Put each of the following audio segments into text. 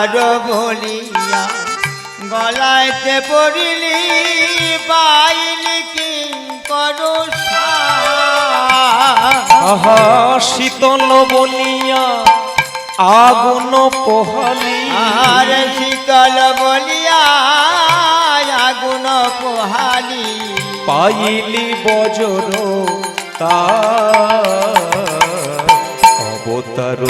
সংসার বলিয়া গলাইতে পড়িলি পাইলি কি করু শীতল বলিয়া আগুন পোহালি। আর শীতল বলিয়া আগুন পোহালি। পাইলি বজর তা অবতার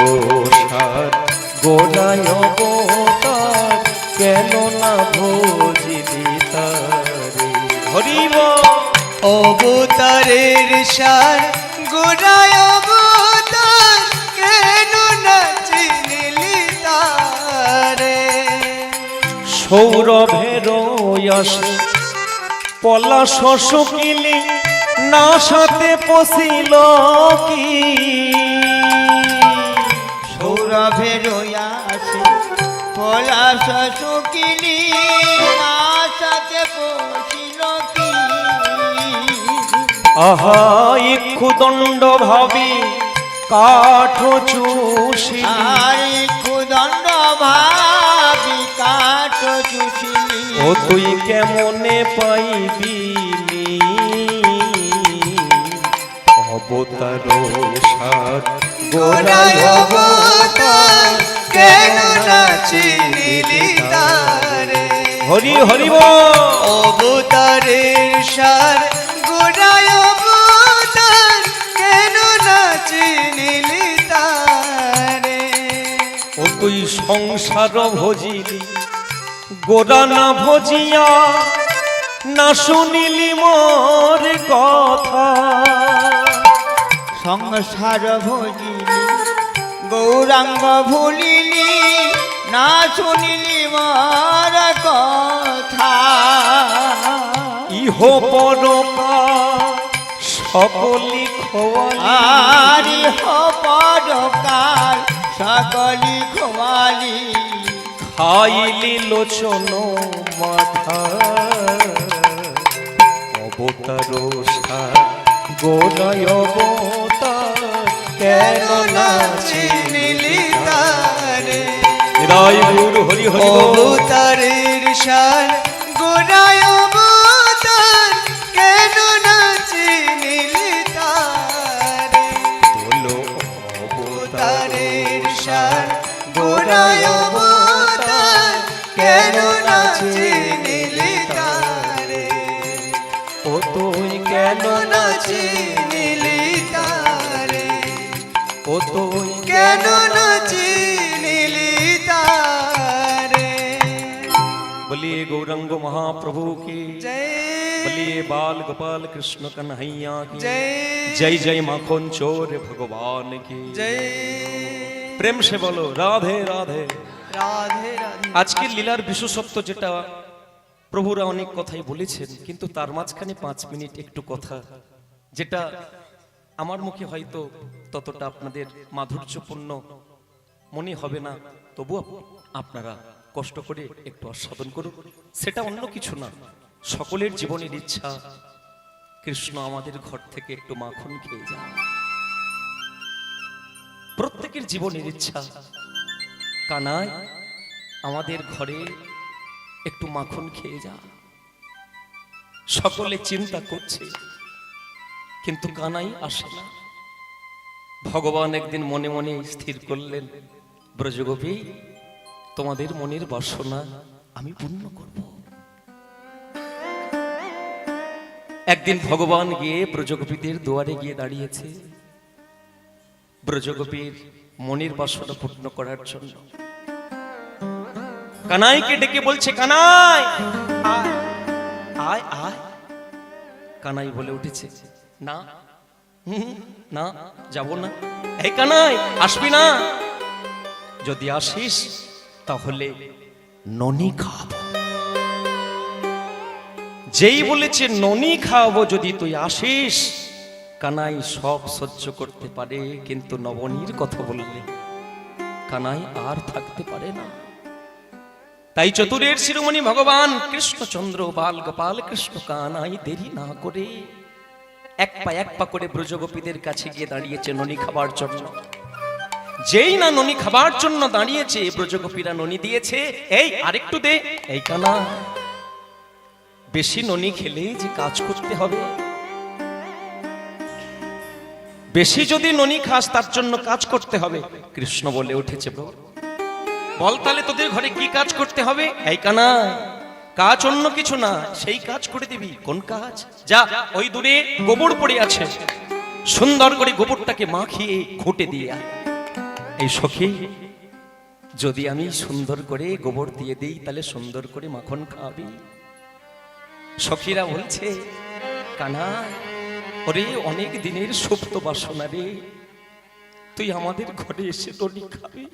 সার। গোড়ায় অবতার কেন না ভোজিলি তারে হরিব অবতারের সার গোড়ায় অবতার কেন নাচিলি তারে সৌরভের আসে পলাশ শুকিলি না সাথে পশিল কি? সৌরভের পলাশ শুকিলি না সাথে পশিল কি আহা ইক্ষুদণ্ড ভাবি কাঠ চুষি। আর ক্ষুদণ্ড ভাবি কাঠ চুষিলি ও তুই কেমনে পাইবি? অবতার সার গোড়ায় অবতার কেন নাচিলি তারে? হরি হরিব অবতারের সার গোড়ায় অবতার কেন নাচিলি তারে? ও তুই সংসার ভজিলি গোড়া না ভজিয়া না শুনিলি মোর কথা। সংসার ভজিলি গৌরাঙ্গ ভুলিলি না শুনিলি মার কথা। ইহ পরকা সকলি খোয়ালি আরি হপরকাল সকলি খোয়ালি খাইলি লোচন মাথা অবতার গোড়ায় অবতার। কেন না চিনিলি তারে? গুরু হরি হরি। অবতারের সার গোড়ায় অবতার কেন নাচিনিলি তারে বলো অবতার অবতারের সার গোড়ায় অবতার কেন নাচিনিলি তারে ও তুই কেন নাচিনিলি তারে ও তুই কেন নাচিনিলি गौरंग महाप्रभु की। जय। बलिए बाल गोपाल कृष्ण कन्हैया की। जय। जय जय माखोन चोर भगवान की। जय। প্রেম সে বলো রাধে রাধে রাধে রাধে আজকের লীলার বিশেষত্ব যেটা প্রভুরা অনেক কথাই বলেছেন কিন্তু তার মাঝখানে পাঁচ মিনিট একটু কথা যেটা আমার মুখে হয়তো ততটা আপনাদের মাধুর্যপূর্ণ মনে হবে না তবু আপনারা কষ্ট করে একটু আস্বাদন করুন সেটা অন্য কিছু না। সকলের জীবনের ইচ্ছা। কৃষ্ণ আমাদের ঘর থেকে একটু মাখন খেয়ে যায় প্রত্যেকের জীবনের ইচ্ছা। কানায় আমাদের ঘরে একটু মাখন খেয়ে যা সকলে চিন্তা করছে, কিন্তু কানাই আসে না। ভগবান একদিন মনে মনে স্থির করলেন, ব্রজগোপী তোমাদের মনের বাসনা আমি পূর্ণ করব। একদিন ভগবান গিয়ে ব্রজগোপীদের দুয়ারে গিয়ে দাঁড়িয়েছে। ব্রজগোপীর মনের বাসনা পূর্ণ করার জন্য। কানাইকে ডেকে বলছে, কানাই! আয় আয় কানাই বলে উঠেছে, না না, যাব না। এই কানাই, আসবি না? যদি আসিস তাহলে ননি খাব যেই বলেছে ননি খাওয়াবো যদি তুই আসিস, কানাই সব সহ্য করতে পারে, কিন্তু নবনীর কথা বললে কানাই আর থাকতে পারে না। তাই চতুরের শিরোমণি ভগবান কৃষ্ণচন্দ্র বাল গোপাল কৃষ্ণ কানাই দেরি না করে এক পা এক পা করে ব্রজগোপীদের কাছে গিয়ে দাঁড়িয়েছে ননি খাবার জন্য। যেই না ননি খাবার জন্য দাঁড়িয়েছে, ব্রজগোপীরা ননি দিয়েছে, এই আরেকটু দে, এই কানা। বেশি ননি খেলেই যে কাজ করতে হবে। বেশি যদি ননি খাস, তার জন্য কাজ করতে হবে। কৃষ্ণ বলে উঠেছে প্রভু বল তাহলে তোদের ঘরে কি কাজ করতে হবে? এই কানা, কাজ অন্য কিছু না, সেই কাজ করে দিবি। কোন কাজ? যা, ওই দূরে গোবর পড়ে আছে। সুন্দর করে গোবরটাকে মাখিয়ে ঘুটে দিয়ে আয়। এই সখী, যদি আমি সুন্দর করে গোবর দিয়ে দিই, তাহলে সুন্দর করে মাখন খাওয়াবি। সখীরা বলছে, কানা, ওরে অনেক দিনের সুপ্ত বাসনা রে, তুই আমাদের ঘরে এসে দড়ি খাবি।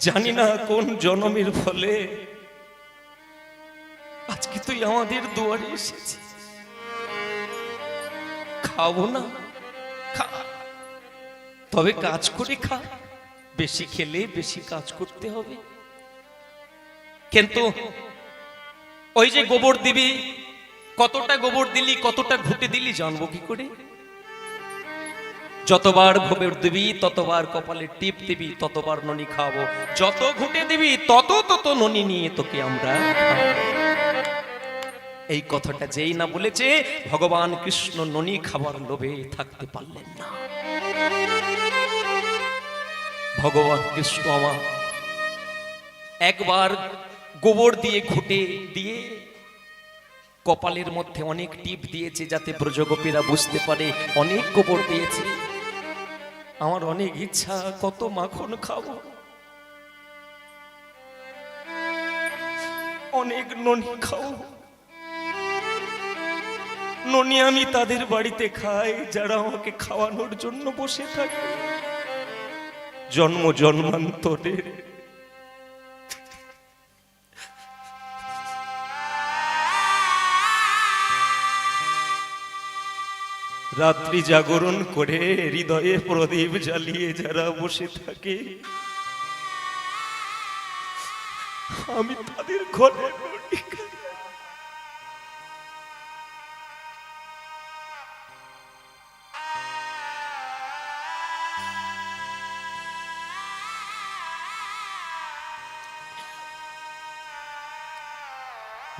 জানি না কোন জনমের ফলে আজকে তুই আমাদের দুয়ারে এসেছিস। খাব না। খা। তবে কাজ করে খা। বেশি খেলে বেশি কাজ করতে হবে। কিন্তু ওই যে গোবর দিবি, কতটা গোবর দিলি, কতটা ঘুটে দিলি, জানব কি করে? যতবার গোবর দিবি, ততবার কপালে টিপ দিবি, ততবার ননি খাব। যত ঘুটে দিবি, তত তত ননি নিয়ে তোকে আমরা খাওয়াবো। এই কথাটা যেই না বলেছে, ভগবান কৃষ্ণ ননি খাবার লোভে থাকতে পারলেন না। ভগবান কৃষ্ণ আমার, একবার গোবর দিয়ে ঘুটে দিয়ে কপালের মধ্যে অনেক টিপ দিয়েছে যাতে ব্রজগোপীরা বুঝতে পারে, অনেক গোবর দিয়েছে। আমার অনেক ইচ্ছা, কত মাখন খাব। অনেক ননি খাও ননি আমি তাদের বাড়িতে খাই, যারা আমাকে খাওয়ানোর জন্য বসে থাকে। জন্ম জন্মান্তরে। রাত্রি জাগরণ করে হৃদয়ে প্রদীপ জ্বালিয়ে যারা বসে থাকে, আমি তাদের ঘরে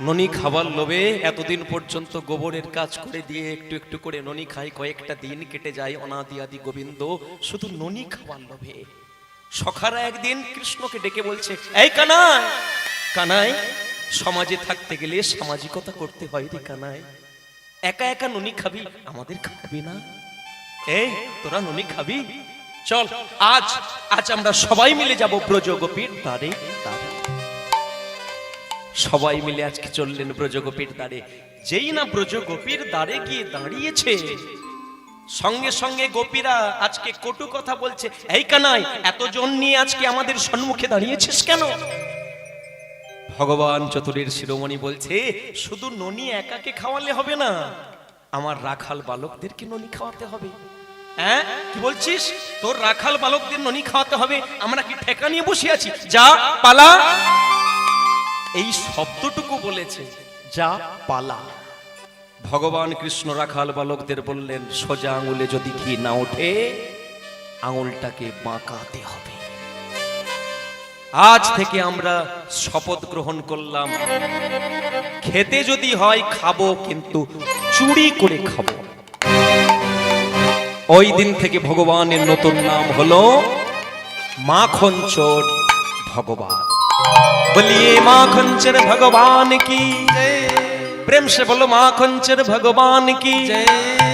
ননি খাবার লোভে এতদিন পর্যন্ত গোবরের কাজ করে দিয়ে একটু একটু করে ননি খাই কয়েকটা দিন কেটে যায় অনাদি আদি গোবিন্দ, শুধু ননি খাবার লোভে। সখারা একদিন কৃষ্ণকে ডেকে বলছে, এই কানাই কানাই, সমাজে থাকতে গেলে সামাজিকতা করতে হয় রে কানাই। একা একা ননি খাবি, আমাদের খাবি না। এই, তোরা ননি খাবি? চল, আজ আজ আমরা সবাই মিলে যাব ব্রজগোপীর দ্বারে দ্বারে। সবাই মিলে আজকে চললেন ব্রজগোপীর দ্বারে। যেই না ব্রজগোপীর দ্বারে গিয়ে দাঁড়িয়েছে, সঙ্গে সঙ্গে গোপীরা আজকে কটু কথা বলছে, এই কানাই, এতজন নিয়ে আজকে আমাদের সম্মুখে দাঁড়িয়েছিস কেন? ভগবান চতুরের শিরোমণি বলছে, শুধু ননি একাকে খাওয়ালে হবে না, আমার রাখাল বালকদেরকে ননি খাওয়াতে হবে। হ্যাঁ? কি বলছিস? তোর রাখাল বালকদের ননি খাওয়াতে হবে? আমরা কি ঠেকা নিয়ে বসে আছি? যা, পালা। এই শব্দটুকু বলেছে, যা পালা। ভগবান কৃষ্ণ রাখাল বালকদের বললেন, সোজা আঙুলে যদি ঘি না ওঠে, আঙুলটাকে বাঁকাতে হবে। আজ থেকে আমরা শপথ গ্রহণ করলাম, খেতে যদি হয় খাব, কিন্তু চুরি করে খাব। ওই দিন থেকে ভগবানের নতুন নাম হলো মাখন চোর ভগবান। बोलिए माखनचर भगवान की प्रेम से बोलो माखनचर भगवान की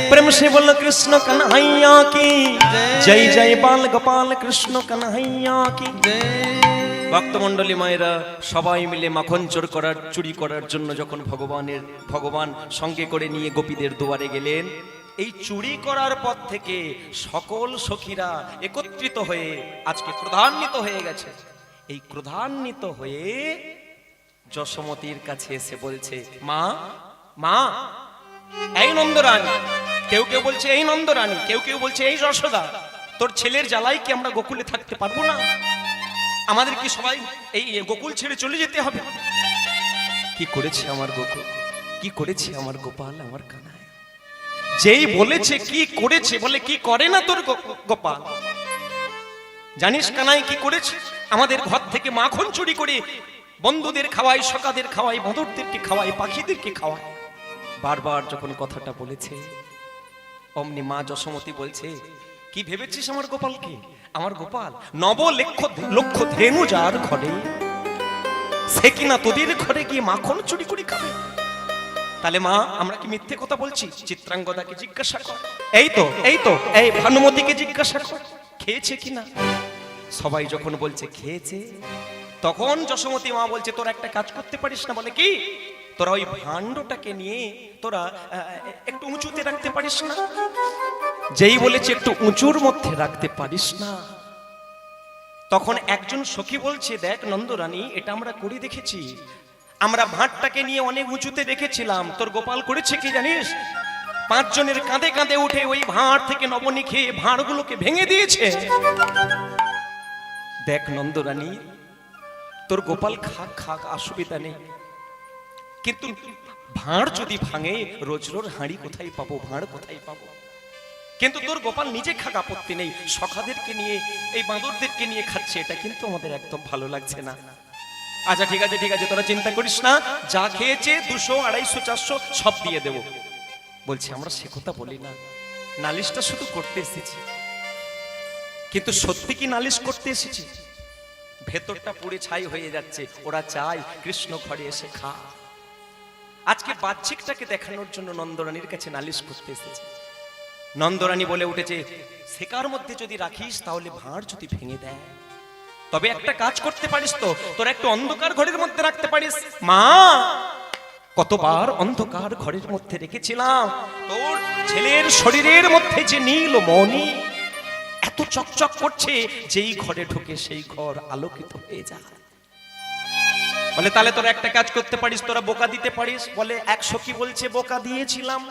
प्रेम से बोलो कृष्ण कन्हैया की जय जय बाल गोपाल कृष्ण कन्हैया की ভক্তমণ্ডলী মায়েরা, সবাই মিলে মাখন চোর করার, চুরি করার জন্য যখন ভগবানের, ভগবান সঙ্গে করে নিয়ে গোপীদের দুয়ারে গেলেন, এই চুরি করার পর থেকে সকল সখীরা একত্রিত হয়ে আজকে প্রধান্বিত হয়ে গেছে। এই ক্রোধান্বিত হয়ে যশমতির কাছে এসে বলছে, মা মা, এই নন্দরানী, কেউ কেউ বলছে, এই নন্দরানী, কেউ কেউ বলছে, এই যশোদা, তোর ছেলের জ্বালাই কি আমরা গোকুলে থাকতে পারব না? আমাদের কি সবাই এই গোকুল ছেড়ে চলে যেতে হবে? কি করেছে আমার গোকুল? কি করেছে আমার গোপাল আমার কানায়? যেই বলেছে কি করেছে বলে কি করে না তোর গোপাল? জানিস কানাই কি করেছে? আমাদের ঘর থেকে মাখন চুরি করে বন্ধুদের খাওয়াই সকাদের খাওয়াই বঁদরদেরকে খাওয়াই পাখিদেরকে খাওয়াই বারবার যখন কথাটা বলেছে, অমনি মা যশোমতী বলছে, কি ভেবেছিস আমার গোপালকে? আমার গোপাল নব লক্ষ লক্ষ ধেনু যার ঘরে। সে কিনা তোদের ঘরে গিয়ে মাখন চুরি করে খাবে? তাহলে মা, আমরা কি মিথ্যে কথা বলছি? চিত্রাঙ্গদাকে জিজ্ঞাসা কর। এই তো এই তো, এই ভানুমতিকে জিজ্ঞাসা কর, খেয়েছে কিনা? সবাই যখন বলছে, খেয়েছে? তখন যশোমতী মা বলছে, তোরা একটা কাজ করতে পারিস না বলে কি? তোরা ওই ভাণ্ডটাকে নিয়ে তোরা একটু উঁচুতে রাখতে পারিস না? যেই বলেছে একটু উঁচুর মধ্যে রাখতে পারিস না? তখন একজন সখী বলছে, দেখ নন্দরানী, এটা আমরা করে দেখেছি। আমরা ভাঁটটাকে নিয়ে অনেক উঁচুতে রেখেছিলাম তোর গোপাল করেছে কি জানিস? পাঁচজনের কাঁধে কাঁধে উঠে ওই ভাঁড় থেকে নবনী খেয়ে ভাঁড়গুলোকে ভেঙে দিয়েছে। দেখ নন্দরানী, তোর গোপাল খাক খাক অসুবিধা নেই। কিন্তু ভাঁড় যদি ভাঙে, রোজ রোজ হাঁড়ি কোথায় পাবো, ভাঁড় কোথায় পাবো? কিন্তু তোর গোপাল নিজে খাক আপত্তি নেই। সখাদেরকে নিয়ে, এই বাঁদরদেরকে নিয়ে খাচ্ছে, এটা কিন্তু আমাদের একদম ভালো লাগছে না। আচ্ছা ঠিক আছে ঠিক আছে, তোরা চিন্তা করিস না। যা খেয়েছে দুশো, আড়াইশো, চারশো, সব দিয়ে দেব। বলছি, আমরা সে কথা বলি না। নালিশটা শুধু করতে এসেছি। কিন্তু সত্যি কি নালিশ করতে এসেছি? ভেতরটা পুড়ে ছাই হয়ে যাচ্ছে, ওরা চায় কৃষ্ণ ঘরে এসে খা। আজকে বাহ্যিকটাকে দেখানোর জন্য নন্দরানীর কাছে নালিশ করতে এসেছে। নন্দরানী বলে উঠেছে, শেকার মধ্যে যদি রাখিস, তাহলে ভাঁড় যদি ভেঙে দেয়। তবে একটা কাজ করতে পারিস তো, তোর একটু অন্ধকার ঘরের মধ্যে রাখতে পারিস। মা, কতবার অন্ধকার ঘরের মধ্যে রেখেছিলাম। তোর ছেলের শরীরের মধ্যে যে নীল মণি এত চকচক করছে, যেই ঘরে ঢোকে সেই ঘর আলোকিত হয়ে যায়। বলে, তাহলে তোরা একটা কাজ করতে পারিস, তোরা বোকা দিতে পারিস? বলে, একশো কি বলছে, বোকা দিয়েছিলাম।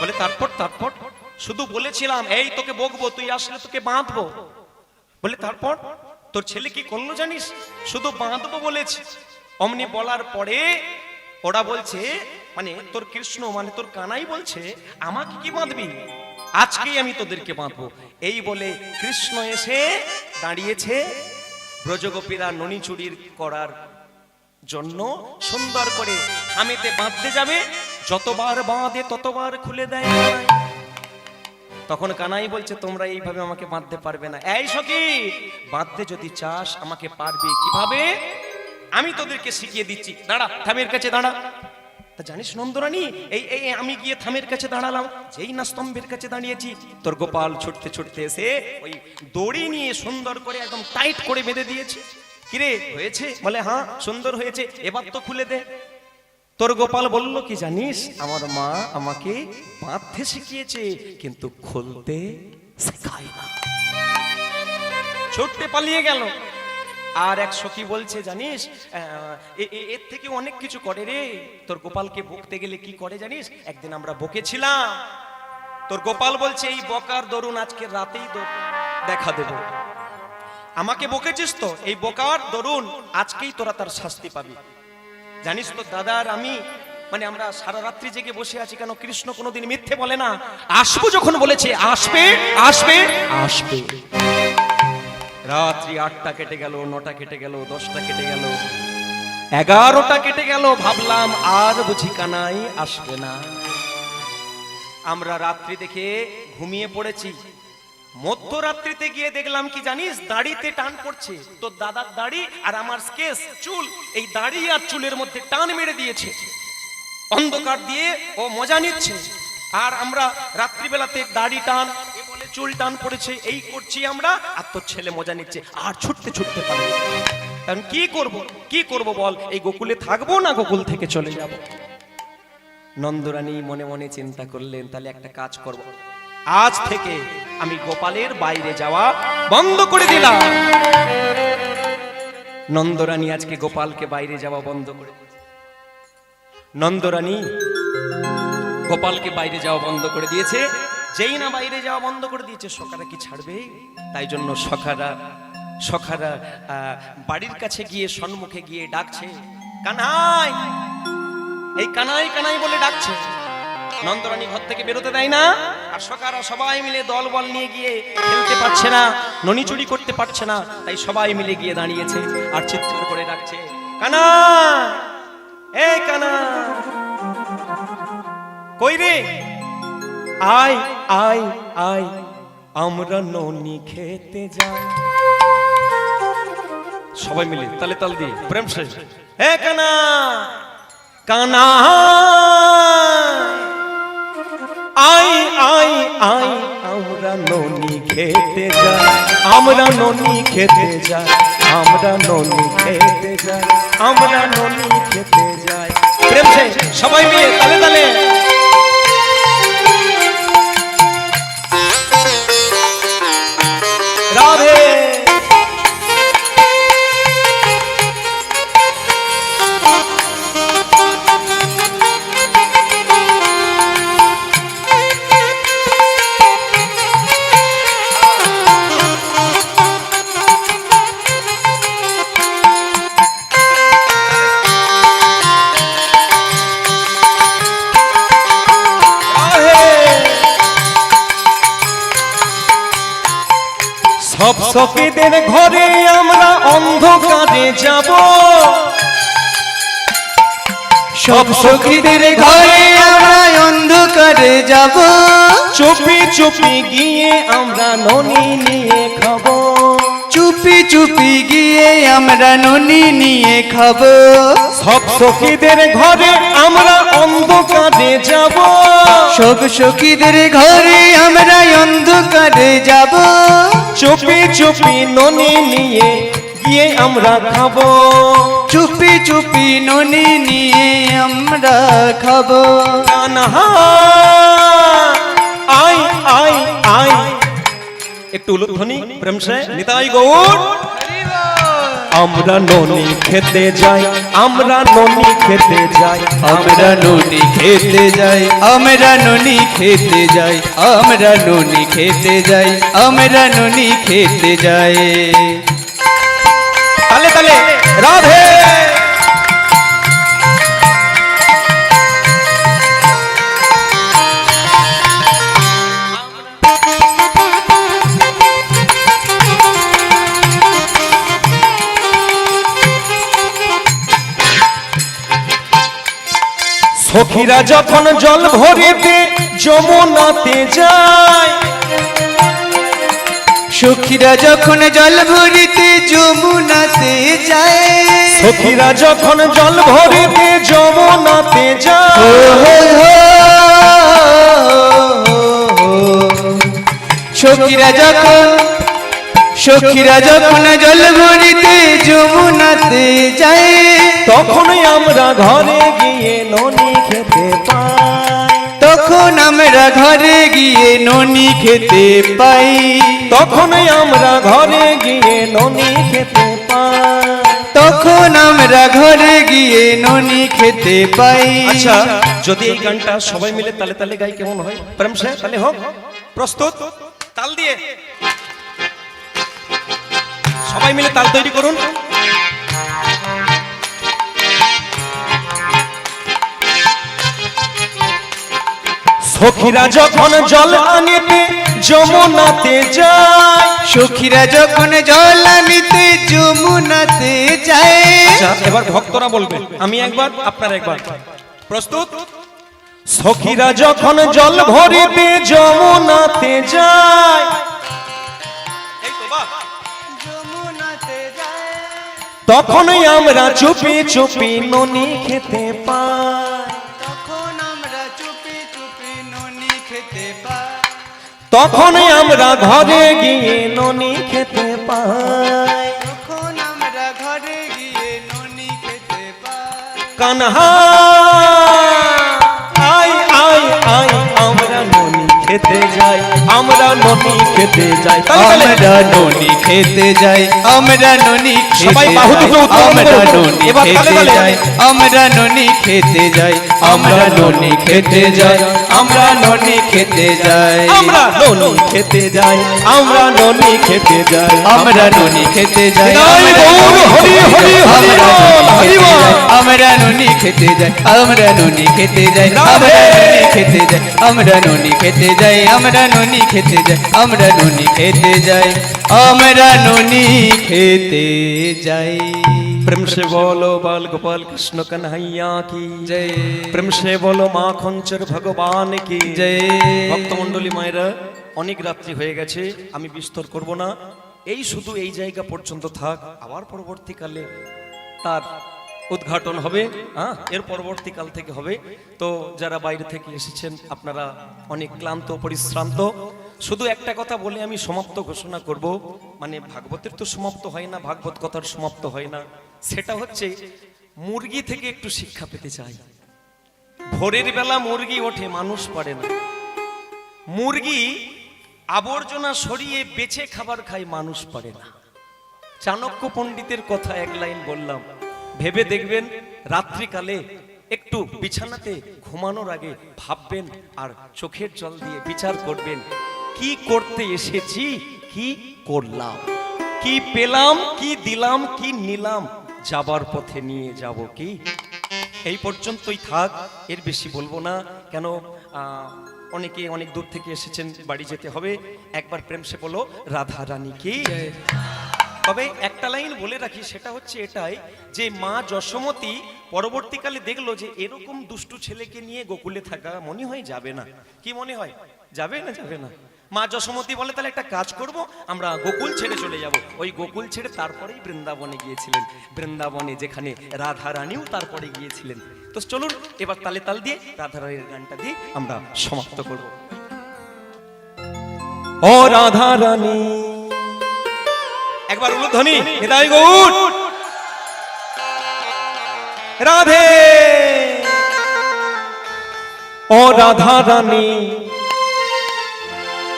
বলে, তারপর তারপর, শুধু বলেছিলাম, এই তোকে বকবো, তুই আসলে তোকে বাঁধবো। বলে, তারপর, তোর ছেলে কি করল জানিস? শুধু বাঁধবো বলেছে। অমনি বলার পরে ওরা বলছে মানে তোর কৃষ্ণ মানে তোর কানাই বলছে, আমাকে কি বাঁধবি? আজকেই আমি তোদেরকে বাঁধবো। এই বলে কৃষ্ণ এসে দাঁড়িয়েছে ব্রজগোপীরা ননি চুরির করার জন্য সুন্দর করে থামেতে বাঁধতে যাবে। যতবার বাঁধে ততবার খুলে দেয় তখন কানাই বলছে, তোমরা এইভাবে আমাকে বাঁধতে পারবে না। এই সখী, বাঁধতে যদি চাস আমাকে পারবে। কীভাবে? আমি তোদেরকে শিখিয়ে দিচ্ছি। দাঁড়া থামের কাছে দাঁড়া। তা জানিস নন্দরানী, এই এই আমি গিয়ে থামের কাছে দাঁড়ালাম, যেই না স্তম্ভের কাছে দাঁড়িয়েছি, তোর গোপাল ছুটতে ছুটতে এসে ওই দড়ি নিয়ে সুন্দর করে একদম টাইট করে বেঁধে দিয়েছে। কিরে, হয়েছে? বলে হ্যাঁ সুন্দর হয়েছে, এবার তো খুলে দে। তোর গোপাল বলল, কি জানিস, আমার মা আমাকে বাঁধতে শিখিয়েছে, কিন্তু খুলতে শেখায় না। ছুটতে পালিয়ে গেল। আর এক সখী বলছে, জানিস এর থেকে অনেক কিছু করে রে। তোর গোপালকে বকতে গেলে কি করে জানিস? একদিন আমরা বকেছিলাম। তোর গোপাল বলছে, এই বকার দরুন, আজকে রাতেই দেখা দেব। আমাকে বকেছিস তো? এই বোকার দরুন, আজকেই তোরা তার শাস্তি পাবি। জানিস তো, দাদা আর আমি মানে আমরা সারা রাত্রি জেগে বসে আছি কেন? কৃষ্ণ কোনোদিন মিথ্যে বলে না। আসব যখন বলেছে, আসবে আসবে আসবে। রাত্রি আটটা কেটে গেল, নটা কেটে গেল, দশটা কেটে গেল। এগারোটা কেটে গেল, ভাবলাম আর বুঝি কানাই আসবে না। আমরা রাত্রি দেখে ঘুমিয়ে পড়েছি। মধ্যরাত্রিতে গিয়ে দেখলাম কি জানিস, দাড়িতে টান পড়ছে। তোর দাদার দাড়ি আর আমার কেস চুল, এই দাড়ি আর চুলের মধ্যে টান মেরে দিয়েছে। অন্ধকার দিয়ে ও মজা নিচ্ছে। আর আমরা রাত্রিবেলাতে দাড়ি টান চুল টান পড়েছে, এই করছি আমরা, আর তোর ছেলে মজা নিচ্ছে, আর ছুটতে ছুটতে পারে কারণ কি করব? কি করব বল? এই গোকুলে থাকব না গোকুল থেকে চলে যাব? নন্দরানী মনে মনে চিন্তা করলেন, তাহলে একটা কাজ করব। আজ থেকে আমি গোপালের বাইরে যাওয়া বন্ধ করে দিলাম। নন্দরানী আজকে গোপালকে বাইরে যাওয়া বন্ধ করে নন্দরানী গোপালকে বাইরে যাওয়া বন্ধ করে দিয়েছে। যেই না বাইরে যাওয়া বন্ধ করে দিয়েছে, সখারা কি ছাড়বে? তাই জন্য সখারা সখারা বাড়ির কাছে গিয়ে সম্মুখে গিয়ে ডাকছে, কানাই! এই কানাই কানাই বলে ডাকছে। নন্দরানী ঘর থেকে বেরোতে দেয় না, আর সকারা সবাই মিলে দল বল নিয়ে গিয়ে খেলতে পারছে না, ননি চুরি করতে পারছে না, তাই সবাই মিলে গিয়ে দাঁড়িয়েছে আর চিৎকার করে ডাকছে কানা এ কানা কই রে? আয় আয় আয়, আমরা ননি খেতে যাই। সবাই মিলে তালে তাল দিয়ে, প্রেম শেষ। হে কানা কানা আই আই আই আমরা ননি খেতে যাই। আমরা ননি খেতে যাই, আমরা ননি খেতে যাই, আমরা ননি খেতে যাই। প্রেম শেষ, সবাই মিলে তালে তালে। সখীদের ঘরে আমরা অন্ধকারে যাব। সব সখীদের ঘরে আমরা অন্ধকারে যাব। চুপি চুপি গিয়ে আমরা ননি নিয়ে খাব। চুপি চুপি গিয়ে আমরা ননি নিয়ে খাব। সব সখীদের ঘরে আমরা অন্ধকারে যাব। সব সখীদের ঘরে আমরা অন্ধকারে যাব। চুপি চুপি ননি নিয়ে গিয়ে আমরা খাব। চুপি চুপি ননি নিয়ে আমরা খাব। আই আই আই। একটু উলুধ্বনি প্রেম সে নিতাই গৌর। আমরা ননি খেতে যাই, আমরা ননি খেতে যাই, আমরা ননি খেতে যাই, আমরা ননি খেতে যাই, আমরা ননি খেতে যাই, আমরা ননি খেতে যাই। তালে তালে, রাধে সখীরা যখন জল ভরিতে যমুনাতে যায় সখীরা যখন জল ভরিতে যমুনাতে যায় সখীরা যখন জল ভরিতে যমুনাতে যায় সখীরা যখন সখীরা যখন জল ভরিতে যমুনাতে যায় তখনই আমরা ঘরে ননি খেতে পাই। তখন আমরা ঘরে গিয়ে ননি খেতে পাই। তখনই আমরা ঘরে গিয়ে ননি খেতে পাই। তখন আমরা ঘরে গিয়ে ননি খেতে পাই। আচ্ছা যদি এই গানটা সবাই মিলে তালে তালে গাই কেমন হয়? প্রেম সে তাহলে হোক। প্রস্তুত তাল দিয়ে। সবাই মিলে তাল তৈরি করুন। সখীরা যখন জল আনিতে যমুনাতে যায় সখীরা যখন জল আনিতে যমুনাতে যায়। আচ্ছা এবার ভক্তরা বলবে আমি একবার আপনার একবার। প্রস্তুত? সখীরা যখন জল ভরিতে যমুনাতে যায়। যমুনাতে তখনই আমরা চুপি চুপি ননি খেতে পাই। তখনই আমরা ঘরে গিয়ে ননি খেতে পাই। তখন আমরা ঘরে গিয়ে ননি খেতে পাই। কানহা খেতে যাই আমরা ননি খেতে যাই। আমরা ননি খেতে যাই আমরা ননি সবাই বাহু দুটো আমরা ননি খেতে। যাই আমরা ননি খেতে যাই আমরা ননি খেতে যাই আমরা ননি খেতে যাই আমরা ননি খেতে যাই আমরা ননি খেতে যাই আমরা ননি খেতে যাই আমরা ননি খেতে যাই আমরা ননি খেতে যাই আমরা ননি খেতে যাই আমরা ননি খেতে যাই আমরা ননি খেতে যাই আমরা ননি খেতে যাই আমরা ননি খেতে যাই প্রেম সে বলো বাল গোপাল কৃষ্ণ কনহাইয়া কি? জয়। প্রেম সে বলো মা খঞ্চর ভগবান কি? জয়। ভক্তমণ্ডলী মায়েরা অনেক রাত্রি হয়ে গেছে আমি বিস্তর করব না। এই শুধু এই জায়গা পর্যন্ত থাক আবার পরবর্তীকালে তার উদ্ঘাটন হবে হ্যাঁ? এর পরবর্তীকাল থেকে হবে। তো যারা বাইরে থেকে এসেছেন, আপনারা অনেক ক্লান্ত, পরিশ্রান্ত। শুধু একটা কথা বলে আমি সমাপ্ত ঘোষণা করব। মানে ভাগবতের তো সমাপ্ত হয় না, ভাগবত কথার সমাপ্ত হয় না। সেটা হচ্ছে, মুরগি থেকে একটু শিক্ষা পেতে চাই। ভোরের বেলা মুরগি ওঠে, মানুষ পারে না। মুরগি আবর্জনা সরিয়ে বেছে খাবার খায়, মানুষ পারে না। চাণক্য পণ্ডিতের কথা এক লাইন বললাম ভেবে দেখবেন, রাত্রিকালে একটু বিছানাতে ঘুমানোর আগে ভাববেন আর চোখের জল দিয়ে বিচার করবেন, কি করতে এসেছি? কি করলাম? কি পেলাম? কি দিলাম? কি নিলাম? যাবার পথে নিয়ে যাব কি? এই পর্যন্তই থাক, এর বেশি বলব না, কেন অনেকে অনেক দূর থেকে এসেছেন, বাড়ি যেতে হবে। একবার প্রেম সে বলো, রাধা রানী কি? তবে একটা লাইন বলে রাখি, সেটা হচ্ছে এটাই যে মা যশোমতী পরবর্তীকালে দেখল যে এরকম দুষ্টু ছেলেকে নিয়ে গোকুলে থাকা মনে হয় যাবে না। কি মনে হয়? যাবে না যাবে না। মা যশোমতী বলে, তাহলে একটা কাজ করব, আমরা গোকুল ছেড়ে চলে যাব। ওই গোকুল ছেড়ে তারপরেই বৃন্দাবনে গিয়েছিলেন। বৃন্দাবনে যেখানে রাধা রানীও তারপরে গিয়েছিলেন। তো চলুন, এবার তালে তাল দিয়ে রাধা রানীর গানটা দিয়ে আমরা সমাপ্ত করব। ও রাধা রানী একবার উলুধ্বনি। হৃদয় গৌর রাধে। ও রাধা রানী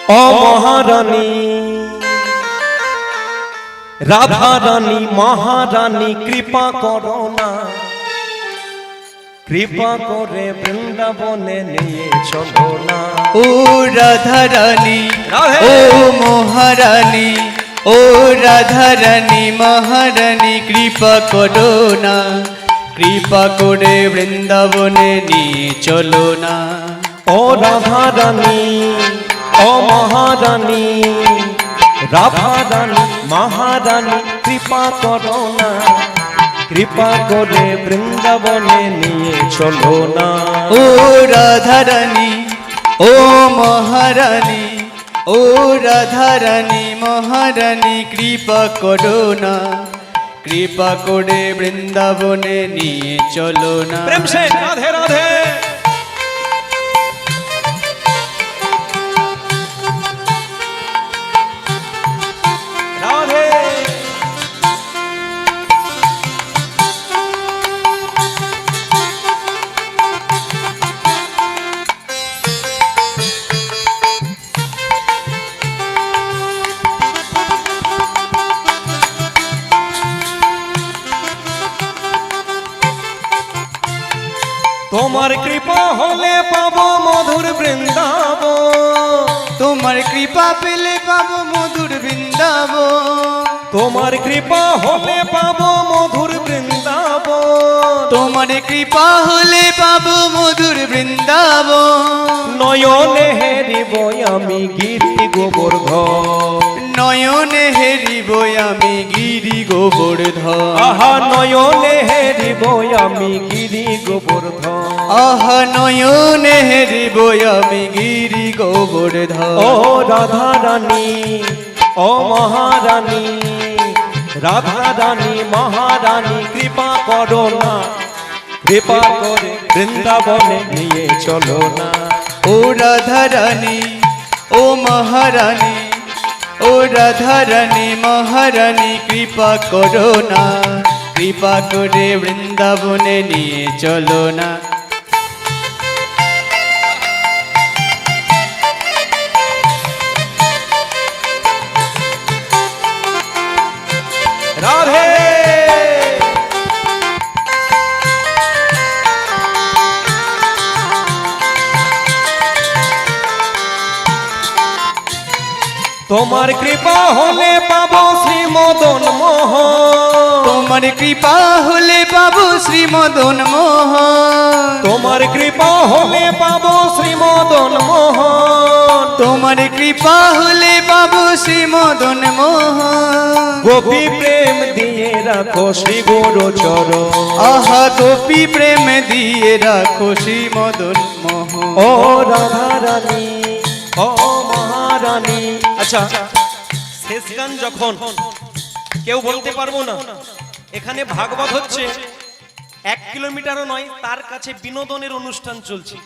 ও মহারানী। রাধা রানী মহারানী কৃপা করো না। কৃপা করে বৃন্দাবনে নিয়ে চলো না। ও রাধা রানী ও মহারানী ও রাধা রানী মহারানী কৃপা করো না। কৃপা করে বৃন্দাবনে নিয়ে চলো না। ও রাধা রানী ও মহারানী রাধা রানী মহারানী কৃপা করো না। কৃপা করে বৃন্দাবনে নিয়ে চলো না। ও রাধা রানী ও মহারানী ও রাধা রানী মহারানী, কৃপা করো না। কৃপা করে বৃন্দাবনে নিয়ে চলো না। রাধে রাধে। পেলে পাবো মধুর বৃন্দাব তোমার কৃপা হলে পাবো মধুর বৃন্দাব তোমার কৃপা হলে পাবো মধুর বৃন্দাব নয়নে হেরিব আমি গিরি গোবর্ধন নয়নে হেরিব আমি গিরি গোবর্ধন আহা নয়নে হেরিব আমি গিরি গোবর্ধন আহ নয়নে হেরিব আমি গিরি গোবর্ধন ও রাধা রানী ও মহারানী রাধা রানী মহারানী কৃপা করো না। কৃপা করে বৃন্দাবনে নিয়ে চলো না। ও রাধা রানী ও মহারানী ও রাধা রানী মহারানী কৃপা করো না। কৃপা করে বৃন্দাবনে নিয়ে চলো না। তোমার কৃপা হলে পাবো শ্রী মদন মোহন। তোমার কৃপা হলে পাবো শ্রী মদন মোহন। তোমার কৃপা হলে পাবো শ্রী মদন মোহন। তোমার কৃপা হলে পাবো শ্রী মদন মোহন। গোপী প্রেম দিয়ে রাখো শ্রী গুরু চরণ। আহা গোপী প্রেম দিয়ে রাখো শ্রী মদন মোহন। ও রাধা রানী ও মহারানী আচ্ছা। শেষ গান যখন কেউ বলতে পারব না। এখানে ভাগবত হচ্ছে এক কিলোমিটারও নয় তার কাছে বিনোদনের অনুষ্ঠান চলছে।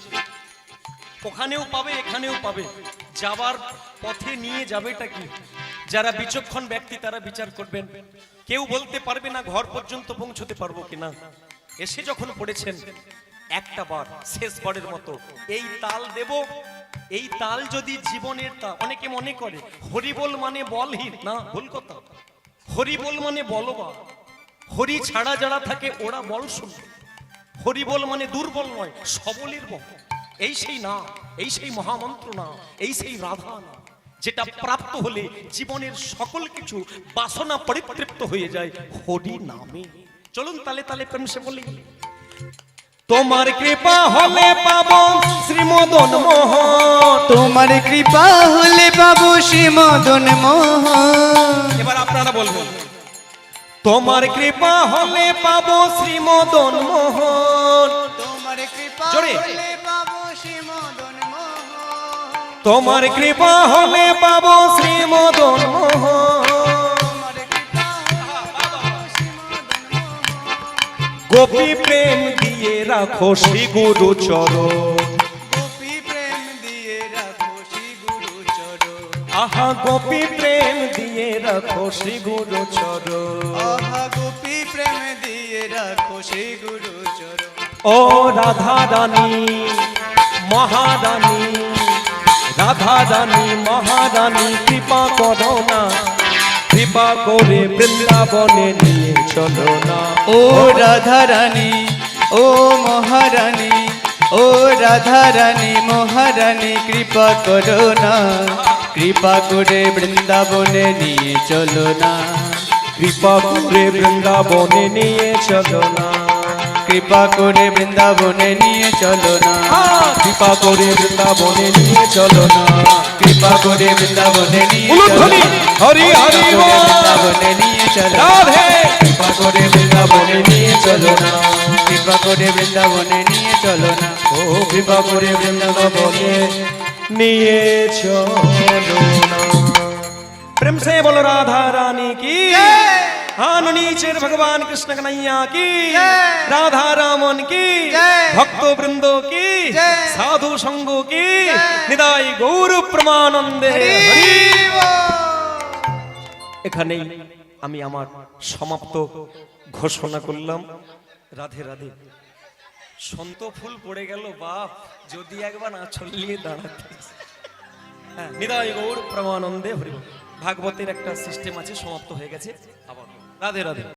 ওখানেও পাবে এখানেও পাবে। যাবার পথে নিয়ে যাবেটা কি? যারা বিচক্ষণ ব্যক্তি তারা বিচার করবেন। কেউ বলতে পারবে না ঘর পর্যন্ত পৌঁছতে পারব কিনা। এসে যখন পড়েছেন একটা বার শেষবারের মতো। এই তাল দেব, এই তাল যদি জীবনের তা, অনেকে মনে করে, হরিবোল মানে বলহীন, না, ভুল কথা। হরিবোল মানে বলবা হরি ছাড়া যারা থাকে, ওরা বল শুনবে। হরিবল মানে দুর্বল নয়, সবলের বল। এই সেই না, এই সেই মহামন্ত্র না, এই সেই রাধা না, যেটা প্রাপ্ত হলে জীবনের সকল কিছু বাসনা পরিতৃপ্ত হয়ে যায় হরি নামে। চলুন তালে তালে প্রেম সে বলি। তোমার কৃপা হলে পাবো শ্রীমদন মোহন। তোমার কৃপা হলে পাবো শ্রী মদন মোহন। এবার আপনারা বলবেন তোমার কৃপা হলে পাবো শ্রীমদন মোহন। তোমার কৃপা জোরে। হলে পাবো শ্রী মদন মোহন। তোমার কৃপা হলে পাবো শ্রীমদন মোহন। গোপী প্রেম দিয়ে রাখো শ্রী গুরু চরণ। গোপী প্রেম দিয়ে রাখো শ্রী গুরু চরণ। আহা গোপী প্রেম দিয়ে রাখো শ্রী গুরু চরণ। আহা গোপী প্রেম দিয়ে রাখো শ্রী গুরু চরণ। ও রাধা রানী মহারানী রাধা রানী মহারানী কৃপা করো না। কৃপা করে বৃন্দাবনে নিয়ে চলো না। ও রাধা রানী ও মহারানী ও রাধা রানী মহারানী কৃপা করো না। কৃপা করে বৃন্দাবনে নিয়ে চলো না। কৃপা করে বৃন্দাবনে নিয়ে চলো না। कृपा करे वृंदावने निये चलो ना कृपा करे वृंदावने निये चलो ना कृपा करे वृंदावने निये चलो ना हरि हरि बोल वृंदावने निये चलो राधे कृपा करे वृंदावने निये चलो ना कृपा करे वृंदावने निये चलो ना ओ कृपा करे वृंदावने निये चलो ना प्रेम से बोल राधा रानी की हाँ नीचेर भगवान कृष्ण कन्हैया की राधा रामन की भक्त वृंदो की साधु संगो की निदाई गौर प्रमानंदे हरि এখানেই আমি আমার সমাপ্ত ঘোষণা করলাম রাধে রাধে সন্ত ফুল পড়ে গেল বাপ যদি একবার আঁচল নিয়ে দাঁড়াতে হ্যাঁ নিদায় গৌর প্রমানন্দে হরি ভাগবতের একটা সিস্টেম আছে সমাপ্ত হয়ে গেছে আবার রাধে রাধে